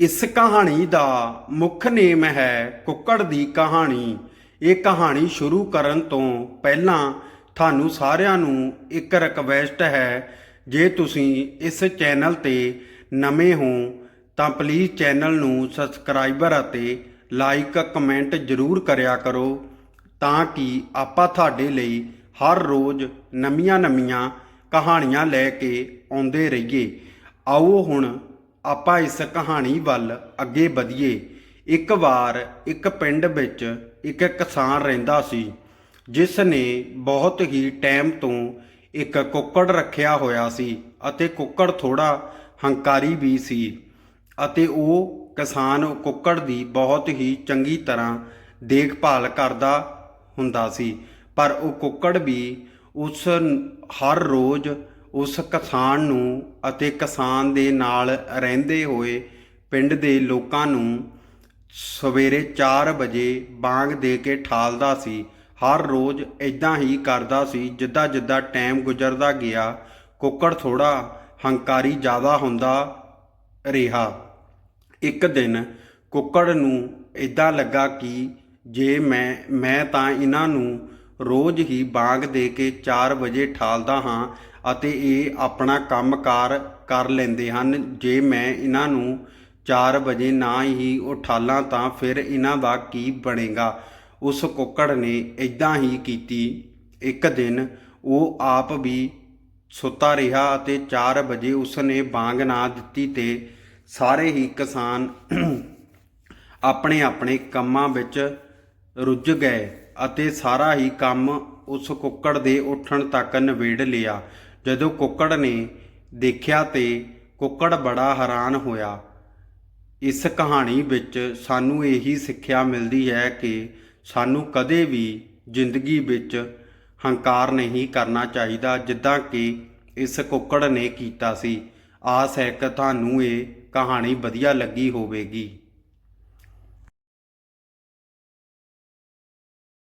ਇਸ ਕਹਾਣੀ ਦਾ ਮੁੱਖ ਨੇਮ ਹੈ ਕੁੱਕੜ ਦੀ ਕਹਾਣੀ। ਇਹ ਕਹਾਣੀ ਸ਼ੁਰੂ ਕਰਨ ਤੋਂ ਪਹਿਲਾਂ ਤੁਹਾਨੂੰ ਸਾਰਿਆਂ ਨੂੰ ਇੱਕ ਰਿਕਵੈਸਟ ਹੈ, ਜੇ ਤੁਸੀਂ ਇਸ ਚੈਨਲ ਤੇ ਨਵੇਂ ਹੋ, ਤਾਂ ਪਲੀਜ਼ ਚੈਨਲ ਨੂੰ ਸਬਸਕ੍ਰਾਈਬਰ ਅਤੇ ਲਾਈਕ ਕਮੈਂਟ ਜ਼ਰੂਰ ਕਰਿਆ ਕਰੋ, ਤਾਂ ਕਿ ਆਪਾਂ ਤੁਹਾਡੇ ਲਈ ਹਰ ਰੋਜ਼ ਨਵੀਆਂ-ਨਵੀਆਂ ਕਹਾਣੀਆਂ ਲੈ ਕੇ ਆਉਂਦੇ ਰਹੀਏ। ਆਓ ਹੁਣ ਆਪਾਂ ਇਸ ਕਹਾਣੀ ਵੱਲ ਅੱਗੇ ਵਧੀਏ। ਇੱਕ ਵਾਰ ਇੱਕ ਪਿੰਡ ਵਿੱਚ ਇੱਕ ਕਿਸਾਨ ਰਹਿੰਦਾ ਸੀ, ਜਿਸ ਨੇ ਬਹੁਤ ਹੀ ਟਾਈਮ ਤੋਂ ਇੱਕ ਕੁੱਕੜ ਰੱਖਿਆ ਹੋਇਆ ਸੀ ਅਤੇ ਕੁੱਕੜ ਥੋੜਾ ਹੰਕਾਰੀ ਵੀ ਸੀ ਅਤੇ ਉਹ ਕਿਸਾਨ ਕੁੱਕੜ ਦੀ ਬਹੁਤ ਹੀ ਚੰਗੀ ਤਰ੍ਹਾਂ ਦੇਖਭਾਲ ਕਰਦਾ ਹੁੰਦਾ ਸੀ। ਪਰ ਉਹ ਕੁੱਕੜ ਵੀ ਉਸ ਹਰ ਰੋਜ਼ ਉਸ ਕਿਸਾਨ ਨੂੰ ਅਤੇ ਕਿਸਾਨ ਦੇ ਨਾਲ ਰਹਿੰਦੇ ਹੋਏ ਪਿੰਡ ਦੇ ਲੋਕਾਂ ਨੂੰ ਸਵੇਰੇ 4 ਵਜੇ ਬਾਂਗ ਦੇ ਕੇ ਠਾਲਦਾ ਸੀ। ਹਰ ਰੋਜ਼ ਇਦਾਂ ਹੀ ਕਰਦਾ ਸੀ ਜਿੱਦਾਂ ਜਿੱਦਾਂ ਟਾਈਮ ਗੁਜ਼ਰਦਾ ਗਿਆ। ਕੁੱਕੜ ਥੋੜਾ ਹੰਕਾਰੀ ਜ਼ਿਆਦਾ ਹੁੰਦਾ ਰਿਹਾ। ਇੱਕ ਦਿਨ ਕੁੱਕੜ ਨੂੰ ਇਦਾਂ ਲੱਗਾ ਕਿ ਜੇ ਮੈਂ ਮੈਂ ਤਾਂ ਇਹਨਾਂ ਨੂੰ ਰੋਜ਼ ਹੀ ਬਾਗ ਦੇ ਕੇ 4 ਵਜੇ ਠਾਲਦਾ ਹਾਂ ਅਤੇ ਇਹ ਆਪਣਾ ਕੰਮਕਾਰ ਕਰ ਲੈਂਦੇ ਹਨ। ਜੇ ਮੈਂ ਇਹਨਾਂ ਨੂੰ 4 ਵਜੇ ਨਾ ਹੀ ਉਠਾਲਾਂ ਤਾਂ ਫਿਰ ਇਹਨਾਂ ਦਾ ਕੀ ਬਣੇਗਾ? ਉਸ ਕੁੱਕੜ ਨੇ ਇਦਾਂ ਹੀ ਕੀਤੀ। ਇੱਕ ਦਿਨ ਉਹ ਆਪ ਵੀ ਸੁੱਤਾ ਰਿਹਾ ਅਤੇ 4 ਵਜੇ ਉਸਨੇ ਬਾਂਗ ਨਾ ਦਿੱਤੀ ਤੇ ਸਾਰੇ ਹੀ ਕਿਸਾਨ ਆਪਣੇ ਆਪਣੇ ਕੰਮਾਂ ਵਿੱਚ ਰੁੱਝ ਗਏ ਅਤੇ ਸਾਰਾ ਹੀ ਕੰਮ ਉਸ ਕੁੱਕੜ ਦੇ ਉੱਠਣ ਤੱਕ ਨਿਬੇੜ ਲਿਆ। ਜਦੋਂ ਕੁੱਕੜ ਨੇ ਦੇਖਿਆ ਤੇ ਕੁੱਕੜ ਬੜਾ ਹੈਰਾਨ ਹੋਇਆ। ਇਸ ਕਹਾਣੀ ਵਿੱਚ ਸਾਨੂੰ ਇਹੀ ਸਿੱਖਿਆ ਮਿਲਦੀ ਹੈ ਕਿ ਸਾਨੂੰ ਕਦੇ ਵੀ ਜ਼ਿੰਦਗੀ ਵਿੱਚ ਹੰਕਾਰ ਨਹੀਂ ਕਰਨਾ ਚਾਹੀਦਾ, ਜਿੱਦਾਂ ਕਿ ਇਸ ਕੁੱਕੜ ਨੇ ਕੀਤਾ ਸੀ। ਆਸ ਹੈ ਕਿ ਤੁਹਾਨੂੰ ਇਹ ਕਹਾਣੀ ਵਧੀਆ ਲੱਗੀ ਹੋਵੇਗੀ।